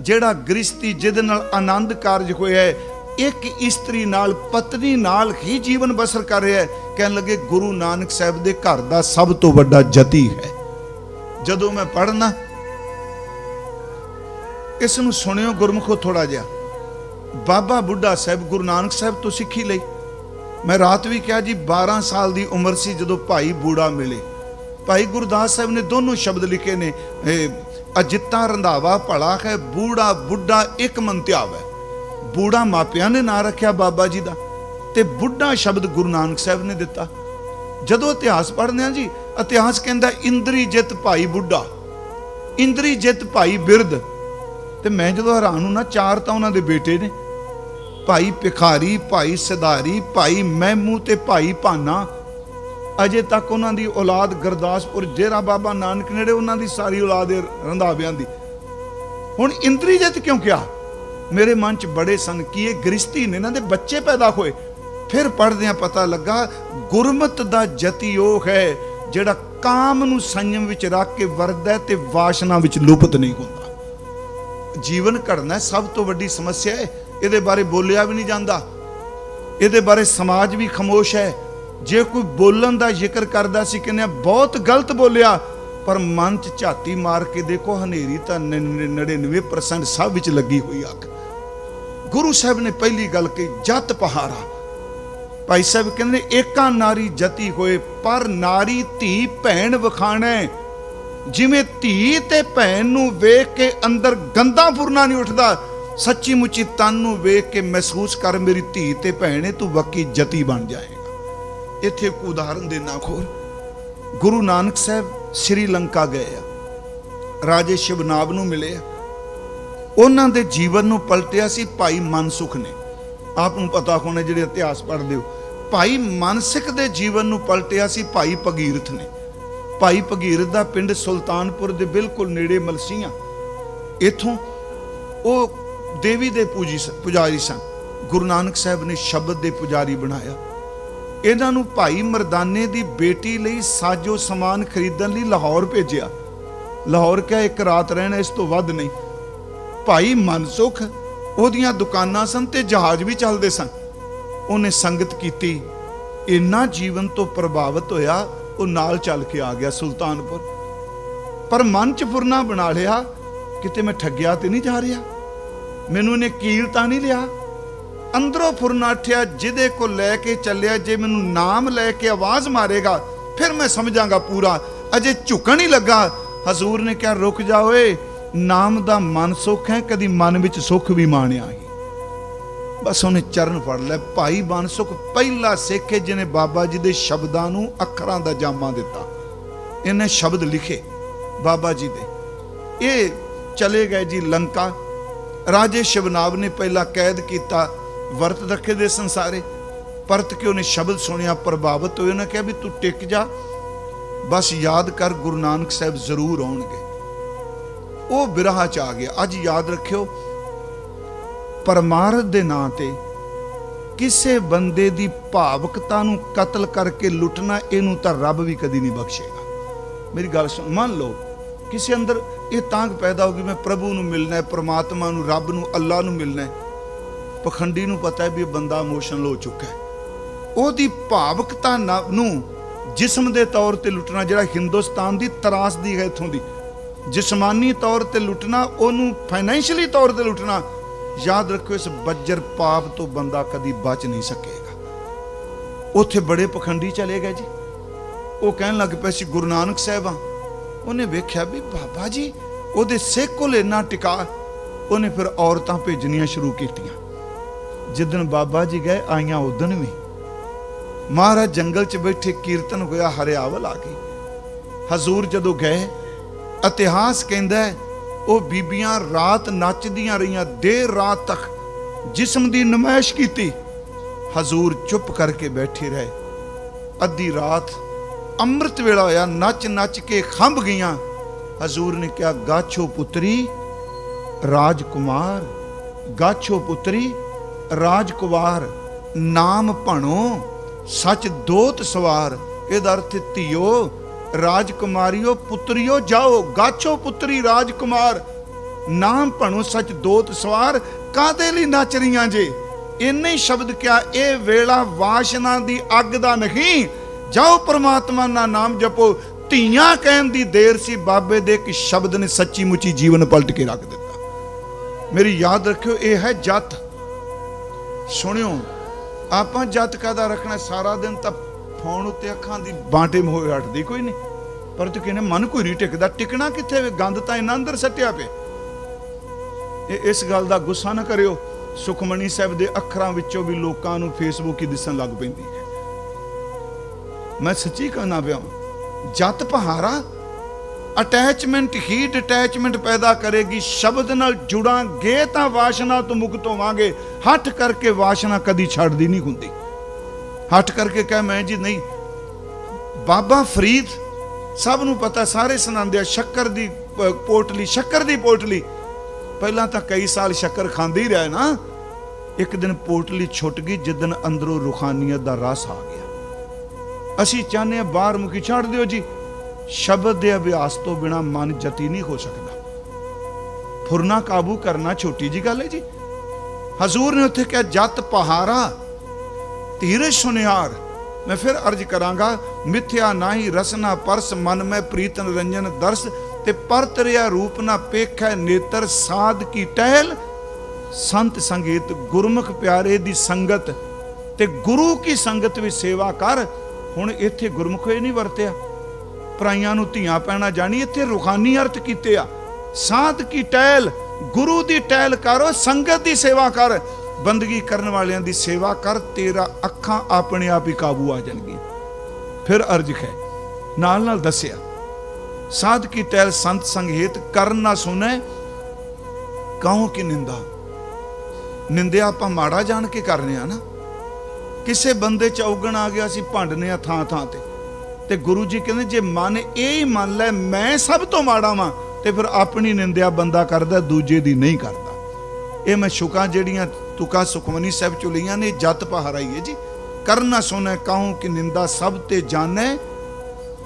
ਜਿਹੜਾ ਗ੍ਰਸਤੀ ਜਿਹਦੇ ਨਾਲ ਆਨੰਦ ਕਾਰਜ ਹੋਇਆ ਹੈ, ਇੱਕ ਇਸਤਰੀ ਨਾਲ, ਪਤਨੀ ਨਾਲ ਹੀ ਜੀਵਨ ਬਸਰ ਕਰ ਰਿਹਾ ਹੈ। ਕਹਿਣ ਲੱਗੇ, ਗੁਰੂ ਨਾਨਕ ਸਾਹਿਬ ਦੇ ਘਰ ਦਾ ਸਭ ਤੋਂ ਵੱਡਾ ਜਤੀ ਹੈ। ਜਦੋਂ ਮੈਂ ਪੜ੍ਹਨਾ, ਇਸ ਨੂੰ ਸੁਣਿਓ ਗੁਰਮੁਖੋ ਥੋੜਾ ਜਿਹਾ। ਬਾਬਾ ਬੁੱਢਾ ਸਾਹਿਬ, ਗੁਰੂ ਨਾਨਕ ਸਾਹਿਬ ਤੋਂ ਸਿੱਖੀ ਲਈ। ਮੈਂ ਰਾਤ ਵੀ ਕਿਹਾ ਜੀ 12 ਸਾਲ ਦੀ ਉਮਰ ਸੀ ਜਦੋਂ ਭਾਈ ਬੂੜਾ ਮਿਲੇ। ਭਾਈ ਗੁਰਦਾਸ ਸਾਹਿਬ ਨੇ ਦੋਨੋਂ ਸ਼ਬਦ ਲਿਖੇ ਨੇ ਅਜਿੱਤਾ ਰੰਧਾਵਾ, ਭਲਾ ਹੈ, ਬੂੜਾ, ਬੁੱਢਾ, ਇੱਕ ਮਨ ਧਿਆਵੈ ਬੂੜਾ ਮਾਪਿਆਂ ਨੇ ਨਾਂ ਰੱਖਿਆ ਬਾਬਾ ਜੀ ਦਾ ਤੇ ਬੁੱਢਾ ਸ਼ਬਦ ਗੁਰੂ ਨਾਨਕ ਸਾਹਿਬ ਨੇ ਦਿੱਤਾ। ਜਦੋਂ ਇਤਿਹਾਸ ਪੜ੍ਹਦੇ ਆ ਜੀ, ਇਤਿਹਾਸ ਕਹਿੰਦਾ, ਇੰਦਰੀ ਜਿੱਤ ਭਾਈ ਬੁੱਢਾ, ਇੰਦਰੀ ਜਿੱਤ ਭਾਈ ਬਿਰਧ। ਤੇ ਮੈਂ ਜਦੋਂ ਹੈਰਾਨ ਨੂੰ ਨਾ ਚਾਰ ਤਾਂ ਉਹਨਾਂ ਦੇ ਬੇਟੇ ਨੇ। ਭਾਈ ਭਿਖਾਰੀ, ਭਾਈ ਸਿਧਾਰੀ, ਭਾਈ ਮਹਿਮੂ ਤੇ ਭਾਈ ਭਾਨਾ। ਅਜੇ ਤੱਕ ਉਹਨਾਂ ਦੀ ਔਲਾਦ ਗੁਰਦਾਸਪੁਰ ਜੇਰਾ ਬਾਬਾ ਨਾਨਕ ਨੇੜੇ ਉਹਨਾਂ ਦੀ ਸਾਰੀ ਔਲਾਦ ਰੰਧਾਵਿਆਂ ਦੀ। ਹੁਣ ਇੰਦਰੀ ਜਿੱਤ ਕਿਉਂ ਕਿਹਾ? ਮੇਰੇ ਮਨ 'ਚ ਬੜੇ ਸਨ ਕਿ ਇਹ ਗ੍ਰਸਤੀ ਨੇ ਇਹਨਾਂ ਦੇ ਬੱਚੇ ਪੈਦਾ ਹੋਏ। ਫਿਰ ਪੜ੍ਹਦਿਆਂ ਪਤਾ ਲੱਗਾ, ਗੁਰਮਤ ਦਾ ਜਤੀ ਉਹ ਹੈ, ਜਿਹੜਾ ਕਾਮ ਨੂੰ ਸੰਯਮ ਵਿੱਚ ਰੱਖ ਕੇ ਵਰਦਾ ਹੈ ਤੇ ਵਾਸ਼ਨਾ ਵਿੱਚ ਲੁਪਤ ਨਹੀਂ ਹੁੰਦਾ। ਜੀਵਨ ਘੜਨਾ ਸਭ ਤੋਂ ਵੱਡੀ ਸਮੱਸਿਆ ਹੈ ਇਹਦੇ ਬਾਰੇ ਬੋਲਿਆ ਵੀ ਨਹੀਂ ਜਾਂਦਾ। ਇਹਦੇ ਬਾਰੇ ਸਮਾਜ ਵੀ ਖਾਮੋਸ਼ ਹੈ ਜੇ ਕੋਈ ਬੋਲਣ ਦਾ ਜ਼ਿਕਰ ਕਰਦਾ ਸੀ ਕਹਿੰਦੇ ਬਹੁਤ ਗਲਤ ਬੋਲਿਆ, ਪਰ ਮਨ 'ਚ ਝਾਤੀ ਮਾਰ ਕੇ ਦੇਖੋ ਹਨੇਰੀ ਤਾਂ 99% ਸਭ ਵਿੱਚ ਲੱਗੀ ਹੋਈ ਅੱਖ ਗੁਰੂ ਸਾਹਿਬ ਨੇ ਪਹਿਲੀ ਗੱਲ ਕਹੀ, ਜਤ ਪਹਾਰਾ ਭਾਈ ਸਾਹਿਬ ਕਹਿੰਦੇ ਏਕਾ ਨਾਰੀ ਜਤੀ ਹੋਏ, ਪਰ ਨਾਰੀ ਧੀ ਭੈਣ ਵਖਾਣੈ। ਜਿਵੇਂ ਧੀ ਤੇ ਭੈਣ ਨੂੰ ਵੇਖ ਕੇ ਅੰਦਰ ਗੰਦਾ ਫੁਰਨਾ ਨਹੀਂ ਉੱਠਦਾ, ਸੱਚੀ ਮੁੱਚੀ ਤਨ ਨੂੰ ਵੇਖ ਕੇ ਮਹਿਸੂਸ ਕਰ ਮੇਰੀ ਧੀ ਤੇ ਭੈਣ ਹੈ ਤੂੰ ਵਾਕਈ ਜਤੀ ਬਣ ਜਾਏ। ਇੱਥੇ ਇੱਕ ਉਦਾਹਰਨ ਦੇਣਾ ਖੋਲ ਗੁਰੂ ਨਾਨਕ ਸਾਹਿਬ ਸ੍ਰੀਲੰਕਾ ਗਏ ਆ। ਰਾਜੇ ਸ਼ਿਵਨਾਬ ਨੂੰ ਮਿਲੇ ਆ। ਉਹਨਾਂ ਦੇ ਜੀਵਨ ਨੂੰ ਪਲਟਿਆ ਸੀ ਭਾਈ ਮਨਸੁਖ ਨੇ। ਆਪ ਨੂੰ ਪਤਾ ਹੋਣਾ ਜਿਹੜੇ ਇਤਿਹਾਸ ਪੜ੍ਹਦੇ ਹੋ। ਭਾਈ ਮਨਸਿਕ ਦੇ ਜੀਵਨ ਨੂੰ ਪਲਟਿਆ ਸੀ ਭਾਈ ਭਗੀਰਥ ਨੇ। ਭਾਈ ਭਗੀਰਥ ਦਾ ਪਿੰਡ ਸੁਲਤਾਨਪੁਰ ਦੇ ਬਿਲਕੁਲ ਨੇੜੇ ਮਲਸੀਆਂ। ਇਥੋਂ ਉਹ ਦੇਵੀ ਦੇ ਪੂਜੀ ਸ- ਪੁਜਾਰੀ ਸਨ। ਗੁਰੂ ਨਾਨਕ ਸਾਹਿਬ ਨੇ ਸ਼ਬਦ ਦੇ ਪੁਜਾਰੀ ਬਣਾਇਆ। ਇਹਨਾਂ ਨੂੰ ਭਾਈ ਮਰਦਾਨੇ ਦੀ ਬੇਟੀ ਲਈ ਸਾਜੋ ਸਮਾਨ ਖਰੀਦਣ ਲਈ ਲਾਹੌਰ ਭੇਜਿਆ। ਲਾਹੌਰ ਕਿਹਾ, ਇੱਕ ਰਾਤ ਰਹਿਣਾ, ਇਸ ਤੋਂ ਵੱਧ ਨਹੀਂ। ਭਾਈ ਮਨਸੁਖ ਉਹਦੀਆਂ ਦੁਕਾਨਾਂ ਸਨ ਤੇ ਜਹਾਜ਼ ਵੀ ਚੱਲਦੇ ਸਨ। ਉਹਨੇ ਸੰਗਤ ਕੀਤੀ। ਇੰਨਾ ਜੀਵਨ ਤੋਂ ਪ੍ਰਭਾਵਿਤ ਹੋਇਆ, ਉਹ ਨਾਲ ਚੱਲ ਕੇ ਆ ਗਿਆ ਸੁਲਤਾਨਪੁਰ। ਪਰ ਮਨ ਚ ਫੁਰਨਾ ਬਣਾ ਲਿਆ, ਕਿਤੇ ਮੈਂ ਠੱਗਿਆ ਤੇ ਨਹੀਂ ਜਾ ਰਿਹਾ। ਮੈਨੂੰ ਇਹਨੇ ਕੀਲ ਤਾਂ ਨਹੀਂ ਲਿਆ। ਅੰਦਰੋਂ ਫੁਰਨਾਠਿਆ ਜਿਹਦੇ ਕੋ ਲੈ ਕੇ ਚੱਲਿਆ, ਜੇ ਮੈਨੂੰ ਨਾਮ ਲੈ ਕੇ ਆਵਾਜ਼ ਮਾਰੇਗਾ, ਫਿਰ ਮੈਂ ਸਮਝਾਂਗਾ ਪੂਰਾ। ਅਜੇ ਝੁਕਣ ਹੀ ਲੱਗਾ। ਹਜ਼ੂਰ ਨੇ ਕਿਹਾ, ਰੁਕ ਜਾ ਓਏ, ਨਾਮ ਦਾ ਮਨ ਸੁੱਖ ਹੈ, ਕਦੀ ਮਨ ਵਿੱਚ ਸੁੱਖ ਵੀ ਮਾਣਿਆ ਹੀ ਬਸ ਉਹਨੇ ਚਰਨ ਫੜ ਲਿਆ। ਭਾਈ ਬਨਸੁਖ ਪਹਿਲਾ ਸਿੱਖ ਹੈ, ਜਿਹਨੇ ਬਾਬਾ ਜੀ ਦੇ ਸ਼ਬਦਾਂ ਨੂੰ ਅੱਖਰਾਂ ਦਾ ਜਾਮਾ ਦਿੱਤਾ। ਇਹਨੇ ਸ਼ਬਦ ਲਿਖੇ ਬਾਬਾ ਜੀ ਦੇ। ਇਹ ਚਲੇ ਗਏ ਜੀ ਲੰਕਾ। ਰਾਜੇ ਸ਼ਿਵਨਾਬ ਨੇ ਪਹਿਲਾ ਕੈਦ ਕੀਤਾ। ਵਰਤ ਰੱਖੇ ਦੇ ਸੰਸਾਰੇ। ਪਰਤ ਕੇ ਉਹਨੇ ਸ਼ਬਦ ਸੁਣਿਆ, ਪ੍ਰਭਾਵਿਤ ਹੋਏ। ਉਹਨੇ ਕਿਹਾ ਵੀ ਤੂੰ ਟਿਕ ਜਾ। ਬਸ ਯਾਦ ਕਰ, ਗੁਰੂ ਨਾਨਕ ਸਾਹਿਬ ਜ਼ਰੂਰ ਆਉਣਗੇ। ਉਹ ਬਿਰਹਾ ਚ ਆ ਗਿਆ। ਅੱਜ ਯਾਦ ਰੱਖਿਓ, ਪਰਮਾਰਥ ਦੇ ਨਾਂ ਤੇ ਕਿਸੇ ਬੰਦੇ ਦੀ ਭਾਵਕਤਾ ਨੂੰ ਕਤਲ ਕਰਕੇ ਲੁੱਟਣਾ, ਇਹਨੂੰ ਤਾਂ ਰੱਬ ਵੀ ਕਦੀ ਨਹੀਂ ਬਖਸ਼ੇਗਾ। ਮੇਰੀ ਗੱਲ ਸੁਣ, ਮੰਨ ਲਓ, ਕਿਸੇ ਅੰਦਰ ਇਹ ਤਾਂਗ ਪੈਦਾ ਹੋ ਗਈ, ਮੈਂ ਪ੍ਰਭੂ ਨੂੰ ਮਿਲਣਾ ਹੈ, ਪ੍ਰਮਾਤਮਾ ਨੂੰ, ਰੱਬ ਨੂੰ ਅੱਲਾ ਨੂੰ ਮਿਲਣਾ ਹੈ। ਪਖੰਡੀ ਨੂੰ ਪਤਾ ਹੈ ਵੀ ਇਹ ਬੰਦਾ ਇਮੋਸ਼ਨਲ ਹੋ ਚੁੱਕਾ ਹੈ। ਉਹਦੀ ਭਾਵਕਤਾ ਨਾ- ਨੂੰ ਜਿਸਮ ਦੇ ਤੌਰ ਤੇ ਲੁੱਟਣਾ, ਜਿਹੜਾ ਹਿੰਦੁਸਤਾਨ ਦੀ ਤਰਾਸਦੀ ਹੈ ਇਥੋਂ ਦੀ, ਜਿਸਮਾਨੀ ਤੌਰ ਤੇ ਲੁੱਟਣਾ, ਉਹਨੂੰ ਫਾਈਨੈਂਸ਼ੀਅਲੀ ਤੌਰ ਤੇ ਲੁੱਟਣਾ, ਯਾਦ ਰੱਖੋ ਇਸ ਬੱਜਰ ਪਾਪ ਤੋਂ ਬੰਦਾ ਕਦੀ ਬਚ ਨਹੀਂ ਸਕੇਗਾ। ਉੱਥੇ ਬੜੇ ਪਖੰਡੀ ਚਲੇ ਗਏ ਜੀ। ਉਹ ਕਹਿਣ ਲੱਗ ਪਏ ਸੀ, ਗੁਰੂ ਨਾਨਕ ਸਾਹਿਬ ਆ ਉਹਨੇ ਵੇਖਿਆ ਵੀ ਬਾਬਾ ਜੀ, ਉਹਦੇ ਸਿੱਖ ਕੋਲ ਇੰਨਾ ਟਿਕਾ, ਉਹਨੇ ਫਿਰ ਔਰਤਾਂ ਭੇਜਣੀਆਂ ਸ਼ੁਰੂ ਕੀਤੀਆਂ। ਜਿੱਦਣ ਬਾਬਾ ਜੀ ਗਏ, ਆਈਆਂ ਉਦਣ ਵੀ। ਮਹਾਰਾਜ ਜੰਗਲ 'ਚ ਬੈਠੇ ਕੀਰਤਨ ਹੋਇਆ, ਹਰਿਆਵਲ ਆ ਗਈ। ਹਜ਼ੂਰ ਜਦੋਂ ਗਏ, ਇਤਿਹਾਸ ਕਹਿੰਦਾ ਉਹ ਬੀਬੀਆਂ ਰਾਤ ਨੱਚਦੀਆਂ ਰਹੀਆਂ, ਦੇਰ ਰਾਤ ਤੱਕ ਜਿਸਮ ਦੀ ਨਮਾਇਸ਼ ਕੀਤੀ। ਹਜ਼ੂਰ ਚੁੱਪ ਕਰਕੇ ਬੈਠੇ ਰਹੇ। ਅੱਧੀ ਰਾਤ ਅੰਮ੍ਰਿਤ ਵੇਲਾ ਹੋਇਆ, ਨੱਚ ਨੱਚ ਕੇ ਖੰਭ ਗਈਆਂ। ਹਜ਼ੂਰ ਨੇ ਕਿਹਾ, ਗਾਛੋ ਪੁੱਤਰੀ, ਰਾਜਕੁਮਾਰ, ਗਾਛੋ ਪੁੱਤਰੀ ਰਾਜਕੁਮਾਰ ਨਾਮ ਭਣੋ, ਸੱਚ ਦੋਤ ਸਵਾਰ। ਇਹਦਾ ਅਰਥ ਧੀਓ, ਰਾਜਕੁਮਾਰੀਓ, ਪੁੱਤਰੀਓ ਜਾਓ ਗਾਚੋ ਪੁੱਤਰੀ ਰਾਜਕੁਮਾਰ। ਨਾਮ ਭਣੋ, ਸੱਚ ਦੋਤ ਸਵਾਰ ਕਾਦੇ ਲਈ ਨੱਚ ਰਹੀਆਂ ਜੇ? ਇੰਨੇ ਸ਼ਬਦ ਕਿਹਾ ਇਹ ਵੇਲਾ ਵਾਸ਼ਨਾ ਦੀ ਅੱਗ ਦਾ ਨਹੀਂ? ਜਾਓ ਪ੍ਰਮਾਤਮਾ ਦਾ ਨਾਮ ਜਪੋ। ਧੀਆਂ ਕਹਿਣ ਦੀ ਦੇਰ ਸੀ, ਬਾਬੇ ਦੇ ਇੱਕ ਸ਼ਬਦ ਨੇ ਸੱਚੀ ਮੁੱਚੀ ਜੀਵਨ ਪਲਟ ਕੇ ਰੱਖ ਦਿੱਤਾ। ਮੇਰੀ ਯਾਦ ਰੱਖਿਓ, ਇਹ ਹੈ ਜਤ ਸੁਣਿਓ, ਆਪਾਂ ਜਤ ਕਾਦਾ ਰੱਖਣਾ? ਸਾਰਾ ਦਿਨ ਤਾਂ ਫੋਨ ਉੱਤੇ ਅੱਖਾਂ ਦੀ ਬਾਂਟੇ ਹੋਏ ਹਟਦੀ ਕੋਈ ਨਹੀਂ। ਪਰ ਤੂੰ ਕਹਿੰਦੇ ਮਨ ਕੋਈ ਟਿਕਦਾ? ਟਿਕਣਾ ਕਿੱਥੇ ਵੇ? ਗੰਦ ਤਾਂ ਇਹਨਾਂ ਅੰਦਰ ਸੱਟਿਆ ਪਿਆ। ਇਹ ਇਸ ਗੱਲ ਦਾ ਗੁੱਸਾ ਨਾ ਕਰਿਓ। ਸੁਖਮਣੀ ਸਾਹਿਬ ਦੇ ਅੱਖਰਾਂ ਵਿੱਚੋਂ ਵੀ ਲੋਕਾਂ ਨੂੰ ਫੇਸਬੁੱਕ ਹੀ ਦਿਸਣ ਲੱਗ ਪੈਂਦੀ ਹੈ। ਮੈਂ ਸੱਚੀ ਕਹਿਣਾ ਪਿਆ ਜਤ ਪਹਾਰਾ ਅਟੈਚਮੈਂਟ ਹੀ ਡਿਟੈਚਮੈਂਟ ਪੈਦਾ ਕਰੇਗੀ। ਸ਼ਬਦ ਨਾਲ ਜੁੜਾਂਗੇ ਤਾਂ ਵਾਸ਼ਨਾ ਤੋਂ ਮੁਕਤ ਹੋਵਾਂਗੇ। ਹੱਠ ਕਰਕੇ ਵਾਸ਼ਨਾ ਕਦੀ ਛੱਡਦੀ ਨਹੀਂ ਹੁੰਦੀ। ਹੱਠ ਕਰਕੇ ਕਹੇ ਮੈਂ ਜੀ, ਨਹੀਂ। ਬਾਬਾ ਫਰੀਦ, ਸਭ ਨੂੰ ਪਤਾ, ਸਾਰੇ ਸੁਣਾਉਂਦੇ ਆ, ਸ਼ੱਕਰ ਦੀ ਪੋਟਲੀ, ਸ਼ੱਕਰ ਦੀ ਪੋਟਲੀ। ਪਹਿਲਾਂ ਤਾਂ ਕਈ ਸਾਲ ਸ਼ੱਕਰ ਖਾਂਦੇ ਹੀ ਰਹੇ ਨਾ। ਇੱਕ ਦਿਨ ਪੋਟਲੀ ਛੁੱਟ ਗਈ ਜਿੱਦਨ ਅੰਦਰੋਂ ਰੁਖਾਨੀਅਤ ਦਾ ਰਸ ਆ ਗਿਆ। ਅਸੀਂ ਚਾਹੁੰਦੇ ਹਾਂ ਬਾਹਰ ਮੁਖੀ ਛੱਡ ਦਿਓ ਜੀ। ਸ਼ਬਦ ਦੇ ਅਭਿਆਸ ਤੋਂ ਬਿਨਾ ਮਨ ਜਤੀ ਨਹੀਂ ਹੋ ਸਕਦਾ। ਫੁਰਨਾ ਕਾਬੂ ਕਰਨਾ ਛੋਟੀ ਜੀ ਗੱਲ ਹੈ ਜੀ। ਹਜ਼ੂਰ ਨੇ ਉੱਥੇ ਕਿਹਾ, ਜਤ ਪਹਾਰਾ ਧੀਰਜ ਸੁਨਿਆਰ। ਮੈਂ ਫਿਰ ਅਰਜ ਕਰਾਂਗਾ, ਮਿਥਿਆ ਨਾਹੀ, ਰਸਨਾ ਪਰਸ, ਮਨ ਮੈਂ ਪ੍ਰੀਤ ਰੰਜਨ ਦਰਸ, ਤੇ ਪਰਤ ਪਰਤਰਿਆ ਰੂਪ ਨਾ ਪੇਖੈ ਨੇਤਰ ਸਾਧ ਕੀ ਟਹਿਲ। ਸੰਤ ਸੰਗੀਤ, ਗੁਰਮੁਖ ਪਿਆਰੇ ਦੀ ਸੰਗਤ, ਤੇ ਗੁਰੂ ਕੀ ਸੰਗਤ ਵਿੱਚ ਸੇਵਾ ਕਰ। ਹੁਣ ਇੱਥੇ ਗੁਰਮੁਖ ਇਹ ਨਹੀਂ ਵਰਤਿਆ। ਪਰਾਈਆਂ ਨੂੰ ਧੀਆਂ ਪੈਣਾ ਜਾਣੀ ਇੱਥੇ ਰੁਖਾਨੀ ਅਰਥ ਕੀਤੇ ਆ। ਸਾਧ ਕੀ ਟਹਿਲ, ਗੁਰੂ ਦੀ ਟਹਿਲ ਕਰੋ, ਸੰਗਤ ਦੀ ਸੇਵਾ ਕਰ। ਬੰਦਗੀ ਕਰਨ ਵਾਲਿਆਂ ਦੀ ਸੇਵਾ ਕਰ, ਤੇਰਾ ਅੱਖਾਂ ਆਪਣੇ ਆਪ ਹੀ ਕਾਬੂ ਆ ਜਾਣਗੀਆਂ ਫਿਰ ਅਰਜ ਹੈ, ਨਾਲ ਨਾਲ ਦੱਸਿਆ, ਸਾਧ ਕੀ ਟਹਿਲ, ਸੰਤ ਸੰਗੀਤ ਕਰਨ ਨਾ ਸੁਣੈ, ਕਹੋ ਕਿ ਨਿੰਦਾ? ਨਿੰਦਿਆ ਆਪਾਂ ਮਾੜਾ ਜਾਣ ਕੇ ਕਰਨੇ ਆ ਨਾ। ਕਿਸੇ ਬੰਦੇ ਚ ਔਗਣ ਆ ਗਿਆ ਸੀ, ਭੰਡਨੇ ਆ ਥਾਂ ਥਾਂ ਤੇ। ਤੇ ਗੁਰੂ ਜੀ ਕਹਿੰਦੇ, ਜੇ ਮਨ ਇਹ ਹੀ ਮੰਨ ਲੈ, ਮੈਂ ਸਭ ਤੋਂ ਮਾੜਾ ਵਾਂ, ਤੇ ਫਿਰ ਆਪਣੀ ਨਿੰਦਿਆ ਬੰਦਾ ਕਰਦਾ, ਦੂਜੇ ਦੀ ਨਹੀਂ ਕਰਦਾ। ਇਹ ਮੈਂ ਸ਼ੁਕਾਂ ਜਿਹੜੀਆਂ ਤੁਕਾ ਸੁਖਮਨੀ ਸਾਹਿਬ ਚੋਂ ਲਈਆਂ ਨੇ, ਜਤ ਪਹਾਰਾ ਹੀ ਹੈ ਜੀ। ਕਰਨਾ ਨਾ ਸੁਣੈ, ਕਹੂੰ ਕਿ ਨਿੰਦਾ ਸਭ ਤੇ ਜਾਣੈ,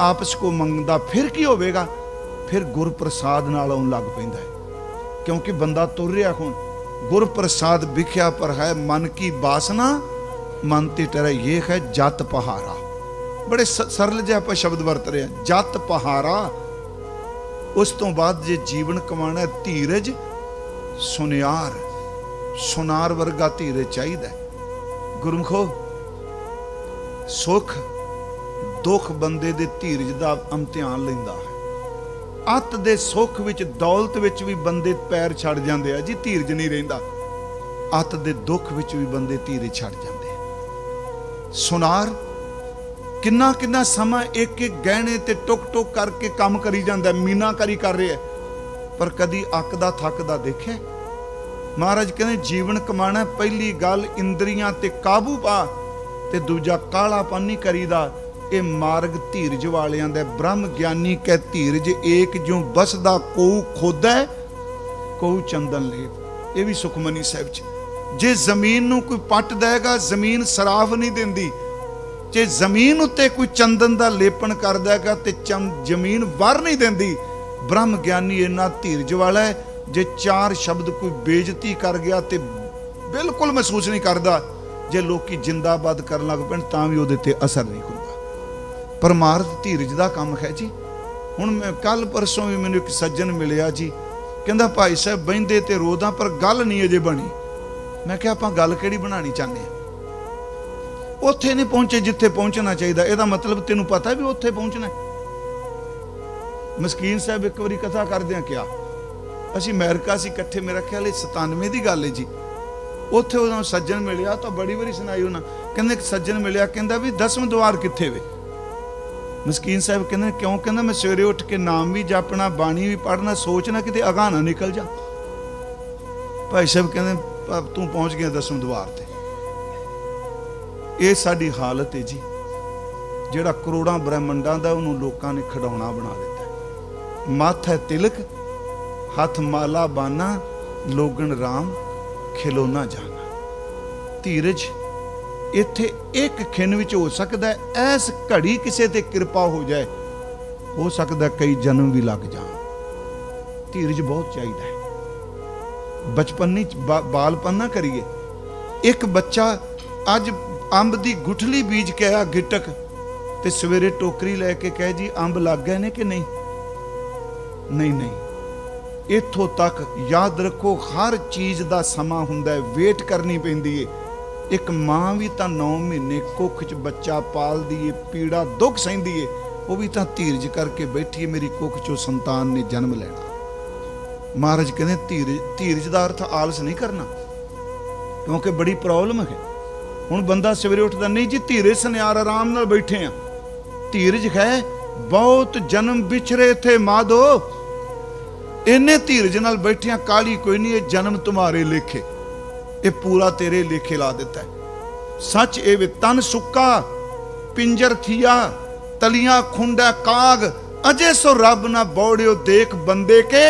ਆਪਸ ਕੋ ਮੰਗਦਾ ਫਿਰ ਕੀ ਹੋਵੇਗਾ? ਫਿਰ ਗੁਰ ਪ੍ਰਸਾਦ ਨਾਲ ਆਉਣ ਲੱਗ ਪੈਂਦਾ ਹੈ। ਕਿਉਂਕਿ ਬੰਦਾ ਤੁਰ ਰਿਹਾ ਹੁਣ ਗੁਰ ਪ੍ਰਸਾਦ ਵਿਖਿਆ ਪਰ ਹੈ, ਮਨ ਕੀ ਬਾਸਨਾ, ਮਨ ਤੇ ਟਰੇ ਇਹ ਹੈ, ਜਤ ਪਹਾਰਾ ਬੜੇ ਸਰਲ ਜਿਹਾ ਆਪਾਂ ਸ਼ਬਦ ਵਰਤ ਰਹੇ ਹਾਂ। ਜਤ ਪਹਾਰਾ, ਉਸ ਤੋਂ ਬਾਅਦ ਜੇ ਜੀਵਨ ਕਮਾਣਾ ਧੀਰਜ ਸੁਨਿਆਰ। ਸੁਨਾਰ ਵਰਗਾ ਧੀਰਜ ਚਾਹੀਦਾ ਹੈ। ਗੁਰਮਖੋ, ਸੁਖ, ਦੁੱਖ ਬੰਦੇ ਦੇ ਧੀਰਜ ਦਾ ਇਮਤਿਹਾਨ ਲੈਂਦਾ ਹੈ। ਅੱਤ ਦੇ ਸੁੱਖ ਵਿੱਚ, ਦੌਲਤ ਵਿੱਚ ਵੀ ਬੰਦੇ ਪੈਰ ਛੱਡ ਜਾਂਦੇ ਆ ਜੀ, ਧੀਰਜ ਨਹੀਂ ਰਹਿੰਦਾ। ਅੱਤ ਦੇ ਦੁੱਖ ਵਿੱਚ ਵੀ ਬੰਦੇ ਧੀਰਜ ਛੱਡ ਜਾਂਦੇ ਸੁਨਾਰ ਕਿੰਨਾ ਕਿੰਨਾ ਸਮਾਂ ਇੱਕ ਇੱਕ ਗਹਿਣੇ ਤੇ ਟੁਕ ਟੁਕ ਕਰਕੇ ਕੰਮ ਕਰੀ ਜਾਂਦਾ ਮੀਨਾਕਾਰੀ ਕਰ ਰਿਹਾ ਪਰ ਕਦੀ ਅੱਕਦਾ ਥੱਕਦਾ ਦੇਖਿਆ ਮਹਾਰਾਜ ਕਹਿੰਦੇ, ਜੀਵਨ ਕਮਾਣਾ ਪਹਿਲੀ ਗੱਲ ਇੰਦਰੀਆਂ ਤੇ ਕਾਬੂ ਪਾ ਤੇ ਦੂਜਾ ਕਾਲਾਪਨ ਨਹੀਂ ਕਰੀਦਾ। ਇਹ ਮਾਰਗ ਧੀਰਜ ਵਾਲਿਆਂ ਦਾ ਬ੍ਰਹਮ ਗਿਆਨੀ ਕੈ ਧੀਰਜ, ਏਕ ਜਿਉ ਬਸਦਾ ਕੋਉ ਖੋਦੈ ਕੋਉ ਚੰਦਨ ਲੇਪ। ਇਹ ਵੀ ਸੁਖਮਨੀ ਸਾਹਿਬ ਚ ਜੇ ਜ਼ਮੀਨ ਨੂੰ ਕੋਈ ਪੱਟ ਦੇਗਾ ਜ਼ਮੀਨ ਸਰਾਫ ਨਹੀਂ ਦਿੰਦੀ। ਜੇ ਜ਼ਮੀਨ ਉੱਤੇ ਕੋਈ ਚੰਦਨ ਦਾ ਲੇਪਨ ਕਰਦਾ ਦੇਗਾ ਤੇ ਚੰਦ ਜ਼ਮੀਨ ਵਰ ਨਹੀਂ ਦਿੰਦੀ, ਬ੍ਰਹਮ ਗਿਆਨੀ ਇੰਨਾ ਧੀਰਜ ਵਾਲਾ ਹੈ, ਜੇ ਚਾਰ ਸ਼ਬਦ ਕੋਈ ਬੇਇੱਜ਼ਤੀ ਕਰ ਗਿਆ ਤੇ ਬਿਲਕੁਲ ਮਹਿਸੂਸ ਨਹੀਂ ਕਰਦਾ, ਜੇ ਲੋਕੀ ਜਿੰਦਾਬਾਦ ਕਰਨ ਲੱਗ ਪੈਣ ਤਾਂ ਵੀ ਉਹਦੇ ਤੇ ਅਸਰ ਨਹੀਂ ਹੁੰਦਾ। ਪਰਮਾਰਥ ਧੀਰਜ ਦਾ ਕੰਮ ਹੈ ਜੀ। ਹੁਣ ਮੈਂ ਕੱਲ ਪਰਸੋਂ ਵੀ ਮੈਨੂੰ ਇੱਕ ਸੱਜਣ ਮਿਲਿਆ ਜੀ, ਕਹਿੰਦਾ ਭਾਈ ਸਾਹਿਬ ਬੈਂਦੇ ਤੇ ਰੋਦਾ ਪਰ ਗੱਲ ਨਹੀਂ ਅਜੇ ਬਣੀ। ਮੈਂ ਕਿਹਾ, ਆਪਾਂ ਗੱਲ ਕਿਹੜੀ ਬਣਾਉਣੀ ਚਾਹੁੰਦੇ ਆ ਉੱਥੇ ਨਹੀਂ ਪਹੁੰਚੇ ਜਿੱਥੇ ਪਹੁੰਚਣਾ ਚਾਹੀਦਾ। ਇਹਦਾ ਮਤਲਬ ਤੈਨੂੰ ਪਤਾ ਵੀ ਉੱਥੇ ਪਹੁੰਚਣਾ ਹੈ। ਮਸਕੀਨ ਸਾਹਿਬ ਇੱਕ ਵਾਰੀ ਕਥਾ ਕਰਦੇ ਆ ਕਿਹਾ ਅਸੀਂ ਅਮਰੀਕਾ ਸੀ, ਇਕੱਠੇ ਮੇਰਾ ਖਿਆਲ ਇਹ 97 ਦੀ ਗੱਲ ਹੈ ਜੀ। ਉੱਥੇ ਉਹਨਾਂ ਸੱਜਣ ਮਿਲਿਆ, ਤਾਂ ਬੜੀ ਵਾਰੀ ਸੁਣਾਈ ਉਹਨਾਂ। ਕਹਿੰਦੇ ਇੱਕ ਸੱਜਣ ਮਿਲਿਆ, ਕਹਿੰਦਾ ਵੀ ਦਸਵੇਂ ਦਵਾਰ ਕਿੱਥੇ ਵੇ? ਮਸਕੀਨ ਸਾਹਿਬ ਕਹਿੰਦੇ, ਕਿਉਂ? ਕਹਿੰਦਾ ਮੈਂ ਸਵੇਰੇ ਉੱਠ ਕੇ ਨਾਮ ਵੀ ਜਾਪਣਾ, ਬਾਣੀ ਵੀ ਪੜਨਾ ਸੋਚਣਾ ਕਿਤੇ ਅਗਾਹ ਨਾ ਨਿਕਲ ਜਾ। ਭਾਈ ਸਾਹਿਬ ਕਹਿੰਦੇ "ਪ- ਤੂੰ ਪਹੁੰਚ ਗਿਆ ਦਸਵੇਂ ਦਵਾਰ ਤੇ। ਇਹ ਸਾਡੀ ਹਾਲਤ ਹੈ ਜੀ। ਜਿਹੜਾ ਕਰੋੜਾਂ ਬ੍ਰਹਿਮੰਡਾਂ ਦਾ ਉਹਨੂੰ ਲੋਕਾਂ ਨੇ ਖਡਾਉਣਾ ਬਣਾ ਦਿੱਤਾ। ਹੈ। ਮੱਥ ਹੈ ਤਿਲਕ ਹੱਥ ਮਾਲਾ ਬਾਨਾ ਲੋਗਣ ਰਾਮ ਖਿਲੋਨਾ ਜਾਣਾ ਧੀਰਜ ਇੱਥੇ ਇੱਕ ਖਿੰਨ ਵਿੱਚ ਹੋ ਸਕਦਾ ਹੈ, ਐਸ ਘੜੀ ਕਿਸੇ ਤੇ ਕਿਰਪਾ ਹੋ ਜਾਏ ਹੋ ਸਕਦਾ ਕਈ ਜਨਮ ਵੀ ਲੱਗ ਜਾਣ। ਧੀਰਜ ਬਹੁਤ ਚਾਹੀਦਾ ਹੈ। ਬਚਪਨ ਚ ਬਾ- ਬਾਲਪਨ ਨਾ ਕਰੀਏ। ਇੱਕ ਬੱਚਾ ਅੱਜ ਅੰਬ ਦੀ ਗੁਠਲੀ ਬੀਜ ਕੇ ਆਇਆ ਗਿਟਕ, ਤੇ ਸਵੇਰੇ ਟੋਕਰੀ ਲੈ ਕੇ ਕਹੇ ਜੀ, ਅੰਬ ਲੱਗ ਗਏ ਨੇ ਕਿ ਨਹੀਂ? ਨਹੀਂ ਨਹੀਂ। ਇੱਥੋਂ ਤੱਕ ਯਾਦ ਰੱਖੋ, ਹਰ ਚੀਜ਼ ਦਾ ਸਮਾਂ ਹੁੰਦਾ ਹੈ, ਵੇਟ ਕਰਨੀ ਪੈਂਦੀ ਏ। ਇੱਕ ਮਾਂ ਵੀ ਤਾਂ 9 ਮਹੀਨੇ ਕੁੱਖ 'ਚ ਬੱਚਾ ਪਾਲਦੀ ਏ, ਪੀੜਾ ਦੁੱਖ ਸਹਿੰਦੀ ਏ, ਉਹ ਵੀ ਤਾਂ ਧੀਰਜ ਕਰਕੇ ਬੈਠੀ ਏ, ਮੇਰੀ ਕੁੱਖ 'ਚੋਂ ਸੰਤਾਨ ਨੇ ਜਨਮ ਲੈਣਾ। ਮਹਾਰਾਜ ਕਹਿੰਦੇ, ਧੀਰਜ ਧੀਰਜ ਦਾ ਅਰਥ ਆਲਸ ਨਹੀਂ ਕਰਨਾ, ਕਿਉਂਕਿ ਬੜੀ ਪ੍ਰੋਬਲਮ ਹੈ। ਹੁਣ ਬੰਦਾ ਸਵੇਰੇ ਉੱਠਦਾ, ਨਹੀਂ ਜੀ, ਧੀਰੇ ਸੁਨਿਆਰ ਆਰਾਮ ਨਾਲ ਬੈਠੇ ਆ। ਧੀਰਜ ਹੈ, ਬਹੁਤ ਜਨਮ ਵਿਛਰੇ ਥੇ ਮਾਦੋ ਇੰਨੇ ਧੀਰਜ ਨਾਲ ਬੈਠਿਆਂ ਕਾਲੀ ਕੋਈ ਨਹੀਂ, ਇਹ ਜਨਮ ਤੁਹਾਰੇ ਲੇਖੇ। ਇਹ ਪੂਰਾ ਤੇਰੇ ਲੇਖੇ ਲਾ ਦਿੱਤਾ ਸੱਚ ਇਹ ਵੇ, ਤਨ ਸੁੱਕਾ, ਪਿੰਜਰ ਥੀਆ, ਤਲੀਆਂ ਖੁੰਡਾ ਕਾਗ। ਅਜੇ ਸੋ ਰੱਬ ਨਾ ਬੋੜਿਓ ਦੇਖ ਬੰਦੇ ਕੇ।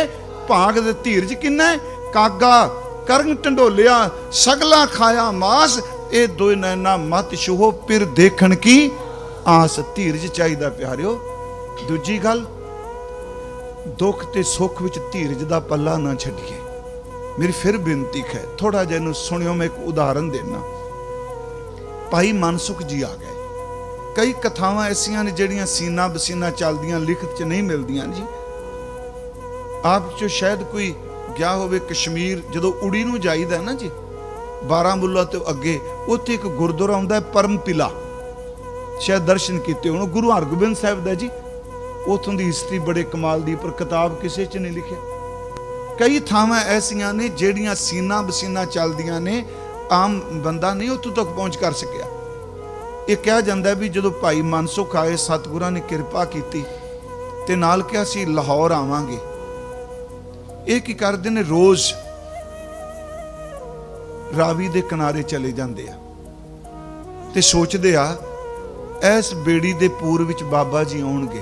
ਭਾਗ ਦੇ ਧੀਰਜ ਕਿੰਨਾ ਕਾਗਾ, ਕਰਨ ਢੰਡੋਲਿਆ ਸਗਲਾ ਖਾਇਆ ਮਾਸ ਇਹ ਦੋਇ ਨੈਣਾ ਮਤ ਛੂਹੋ ਪਿਰ ਦੇਖਣ ਕੀ? ਆਸ ਧੀਰਜ ਚਾਹੀਦਾ ਪਿਆਰਿਓ। ਦੂਜੀ ਗੱਲ, ਦੁੱਖ ਤੇ ਸੁੱਖ ਵਿੱਚ ਧੀਰਜ ਦਾ ਪੱਲਾ ਨਾ ਛੱਡੀਏ। ਮੇਰੀ ਫਿਰ ਬੇਨਤੀ ਹੈ ਥੋੜਾ ਜਿਹਾ ਇਹਨੂੰ ਸੁਣਿਓ, ਮੈਂ ਇੱਕ ਉਦਾਹਰਨ ਦੇਣਾ। ਭਾਈ ਮਨਸੁਖ ਜੀ ਆ ਗਏ। ਕਈ ਕਥਾਵਾਂ ਐਸੀਆਂ ਨੇ ਜਿਹੜੀਆਂ ਸੀਨਾ ਬਸੀਨਾ ਚੱਲਦੀਆਂ, ਲਿਖਤ 'ਚ ਨਹੀਂ ਮਿਲਦੀਆਂ ਜੀ। ਆਪ ਚ ਸ਼ਾਇਦ ਕੋਈ ਗਿਆ ਹੋਵੇ ਕਸ਼ਮੀਰ, ਜਦੋਂ ਉੜੀ ਨੂੰ ਜਾਈਦਾ ਨਾ ਜੀ। ਬਾਰਾਮੁੱਲਾ ਤੋਂ ਅੱਗੇ, ਉੱਥੇ ਇੱਕ ਗੁਰਦੁਆਰਾ ਆਉਂਦਾ ਹੈ ਪਰਮਪਿਲਾ ਸ਼ਾਇਦ ਦਰਸ਼ਨ ਕੀਤੇ ਹੋਣ। ਗੁਰੂ ਹਰਗੋਬਿੰਦ ਸਾਹਿਬ ਦਾ ਜੀ, ਉਥੋਂ ਦੀ ਹਿਸਟਰੀ ਬੜੇ ਕਮਾਲ ਦੀ, ਪਰ ਕਿਤਾਬ ਕਿਸੇ 'ਚ ਨਹੀਂ ਲਿਖਿਆ। ਕਈ ਥਾਵਾਂ ਐਸੀਆਂ ਨੇ ਜਿਹੜੀਆਂ ਸੀਨਾ ਬਸੀਨਾ ਚੱਲਦੀਆਂ ਨੇ, ਆਮ ਬੰਦਾ ਨਹੀਂ ਉੱਥੋਂ ਤੱਕ ਪਹੁੰਚ ਕਰ ਸਕਿਆ। ਇਹ ਕਿਹਾ ਜਾਂਦਾ ਵੀ ਜਦੋਂ ਭਾਈ ਮਨਸੁਖ ਆਏ, ਸਤਿਗੁਰਾਂ ਨੇ ਕਿਰਪਾ ਕੀਤੀ ਤੇ ਨਾਲ ਕਿਹਾ ਸੀ, ਲਾਹੌਰ ਆਵਾਂਗੇ। ਇਹ ਕੀ ਕਰਦੇ ਨੇ? ਰੋਜ਼ ਰਾਵੀ ਦੇ ਕਿਨਾਰੇ ਚਲੇ ਜਾਂਦੇ ਆ ਤੇ ਸੋਚਦੇ ਆ, ਇਸ ਬੇੜੀ ਦੇ ਪੂਰ ਵਿੱਚ ਬਾਬਾ ਜੀ ਆਉਣਗੇ।